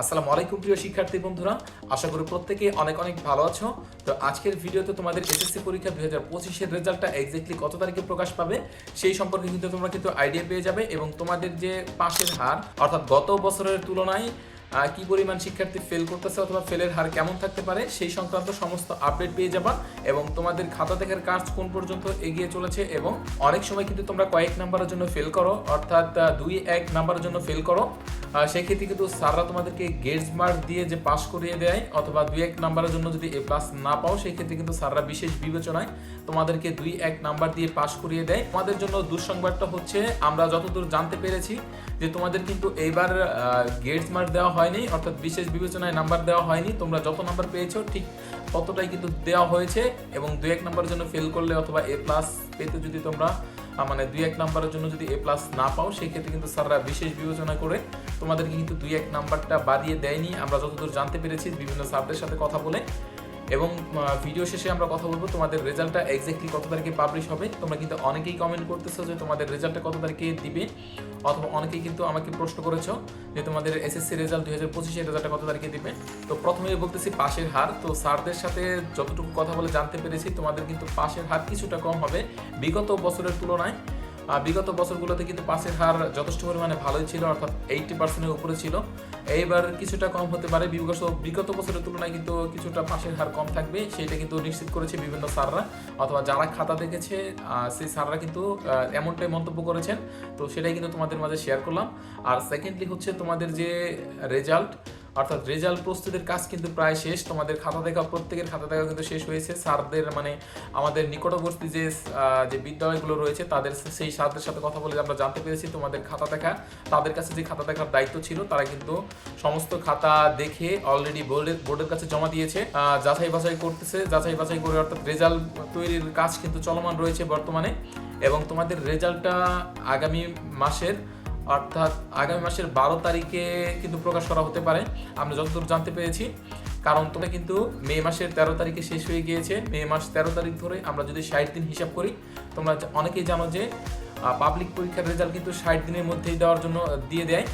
আসসালামু আলাইকুম, প্রিয় শিক্ষার্থী বন্ধুরা। আশা করি প্রত্যেকে অনেক অনেক ভালো আছো। তো আজকের ভিডিওতে তোমাদের এসএসসি পরীক্ষা দুই হাজার পঁচিশের রেজাল্টটা এক্স্যাক্টলি কত তারিখে প্রকাশ পাবে, সেই সম্পর্কে কিন্তু তোমরা কিন্তু আইডিয়া পেয়ে যাবে এবং তোমাদের যে পাশের হার, অর্থাৎ গত বছরের তুলনায় কি পরিমাণ শিক্ষার্থী ফেল করতেছে অথবা ফেলের হার কেমন থাকতে পারে, সেই সংক্রান্ত সমস্ত আপডেট পেয়ে যাবা এবং তোমাদের খাতা দেখার কাজ কোন পর্যন্ত এগিয়ে চলেছে এবং অনেক সময় কিন্তু তোমরা কয়েক নাম্বারের জন্য ফেল করো, অর্থাৎ দুই এক নাম্বারের জন্য ফেল করো। সেক্ষেত্রে কিন্তু স্যাররা তোমাদেরকে গেটস মার্ক দিয়ে যে পাস করিয়ে দেয় অথবা দুই এক নাম্বারের জন্য যদি এ প্লাস না পাও সেক্ষেত্রে কিন্তু স্যাররা বিশেষ বিবেচনায় তোমাদেরকে দুই এক নাম্বার দিয়ে পাস করিয়ে দেয়। তোমাদের জন্য দুঃসংবাদটা হচ্ছে, আমরা যতদূর জানতে পেরেছি যে তোমাদের কিন্তু এইবার গেটস মার্ক দেওয়া হয়নি, অর্থাৎ বিশেষ বিবেচনায় নাম্বার দেওয়া হয়নি। তোমরা যত নাম্বার পেয়েছ, ঠিক ততটাই কিন্তু দেওয়া হয়েছে এবং দুই এক নাম্বারের জন্য ফেল করলে অথবা এ প্লাস পেতে যদি তোমরা মানে দুই এক নাম্বারের জন্য যদি এ প্লাস না পাও সেই ক্ষেত্রে কিন্তু স্যাররা বিশেষ বিবেচনা করে তোমাদেরকে কিন্তু দুই এক নাম্বারটা বাড়িয়ে দেয়নি। আমরা যতদূর জানতে পেরেছি, বিভিন্ন স্যারদের সাথে কথা বলে এবং ভিডিও শেষে আমরা কথা বলব তোমাদের রেজাল্টটা এক্স্যাক্টলি কত তারিখে পাবলিশ হবে। তোমরা কিন্তু অনেকেই কমেন্ট করতেছো যে তোমাদের রেজাল্টটা কত তারিখে দিবে, অথবা অনেকেই কিন্তু আমাকে প্রশ্ন করেছ যে তোমাদের এসএসসি রেজাল্ট দুই হাজার পঁচিশের রেজাল্টটা কত তারিখে দিবে। তো প্রথমেই বলতেছি পাশের হার। তো স্যারদের সাথে যতটুকু কথা বলে জানতে পেরেছি, তোমাদের কিন্তু পাশের হার কিছুটা কম হবে। বিগত বছরের তুলনায় বিগত বছরগুলোতে কিন্তু পাসের হার যথেষ্ট পরিমাণে ভালোই ছিল, অর্থাৎ এইটটি পার্সেন্টের উপরে ছিল। এইবার কিছুটা কম হতে পারে, বিগত বিগত বছরের তুলনায় কিন্তু কিছুটা পাসের হার কম থাকবে সেটা কিন্তু নিশ্চিত করেছে বিভিন্ন স্যাররা, অথবা যারা খাতা দেখেছে সেই স্যাররা কিন্তু এমনটাই মন্তব্য করেছেন। তো সেটাই কিন্তু তোমাদের মাঝে শেয়ার করলাম। আর সেকেন্ডলি হচ্ছে তোমাদের যে রেজাল্ট অর্থাৎ রেজাল্ট প্রস্তুতির কাজ কিন্তু প্রায় শেষ। তোমাদের খাতা দেখা, প্রত্যেকের খাতা দেখা কিন্তু শেষ হয়েছে। স্যারদের মানে আমাদের নিকটবর্তী যে যে বিদ্যালয়গুলো রয়েছে, তাদের সেই স্যারদের সাথে কথা বলে আমরা জানতে পেরেছি তোমাদের খাতা দেখা। তাদের কাছে যে খাতা দেখার দায়িত্ব ছিল, তারা কিন্তু সমস্ত খাতা দেখে অলরেডি বোর্ডের বোর্ডের কাছে জমা দিয়েছে। যাচাই বাছাই করতেছে। যাচাই বাছাই করে অর্থাৎ রেজাল্ট তৈরির কাজ কিন্তু চলমান রয়েছে বর্তমানে। এবং তোমাদের রেজাল্টটা আগামী মাসের অর্থাৎ আগামী মাসের বারো তারিখে কিন্তু প্রকাশ করা হতে পারে। আমরা যতদূর জানতে পেরেছি, কারণ তোমরা কিন্তু মে মাসের তেরো তারিখে শেষ হয়ে গিয়েছে। মে মাস তেরো তারিখ ধরে আমরা যদি ষাট দিন হিসাব করি, তোমরা অনেকেই জানো যে পাবলিক পরীক্ষার রেজাল্ট কিন্তু ষাট দিনের মধ্যেই দেওয়ার জন্য দিয়ে দেয়।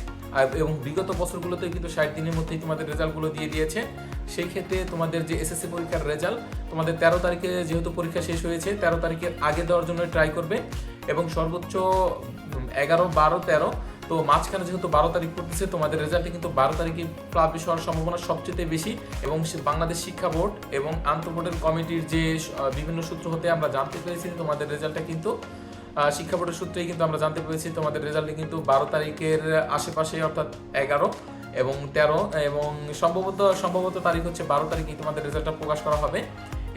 এবং বিগত বছরগুলোতে কিন্তু ষাট দিনের মধ্যেই তোমাদের রেজাল্টগুলো দিয়ে দিয়েছে। সেই ক্ষেত্রে তোমাদের যে এসএসসি পরীক্ষার রেজাল্ট তোমাদের তেরো তারিখে যেহেতু পরীক্ষা শেষ হয়েছে, তেরো তারিখের আগে দেওয়ার জন্য ট্রাই করবে। এবং সর্বোচ্চ এগারো, বারো, তেরো। তো মাঝখানে যেহেতু বারো তারিখ পড়তেছে, তোমাদের রেজাল্টে কিন্তু বারো তারিখে পাবলিশ হওয়ার সম্ভাবনা সবচেয়ে বেশি এবং বাংলাদেশ শিক্ষা বোর্ড এবং আন্তঃবোর্ডের কমিটির যে বিভিন্ন সূত্র হতে আমরা জানতে পেরেছি, তোমাদের রেজাল্টটা কিন্তু শিক্ষা বোর্ডের সূত্রেই কিন্তু আমরা জানতে পেরেছি। তোমাদের রেজাল্টে কিন্তু বারো তারিখের আশেপাশে, অর্থাৎ এগারো এবং তেরো এবং সম্ভবত সম্ভবত তারিখ হচ্ছে বারো তারিখে তোমাদের রেজাল্টটা প্রকাশ করা হবে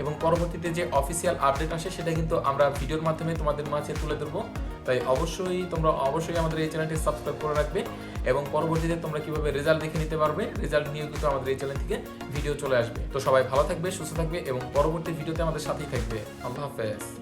এবং পরবর্তীতে যে অফিসিয়াল আপডেট আসে, সেটা কিন্তু আমরা ভিডিওর মাধ্যমে তোমাদের মাঝে তুলে ধরবো। তাই অবশ্যই তোমরা অবশ্যই আমাদের এই চ্যানেলটি সাবস্ক্রাইব করে রাখবে এবং পরবর্তীতে তোমরা কীভাবে রেজাল্ট দেখে নিতে পারবে রেজাল্ট নিয়ে কিন্তু আমাদের এই চ্যানেল থেকে ভিডিও চলে আসবে। তো সবাই ভালো থাকবে, সুস্থ থাকবে এবং পরবর্তী ভিডিওতে আমাদের সাথেই থাকবে। আল্লাহ হাফেজ।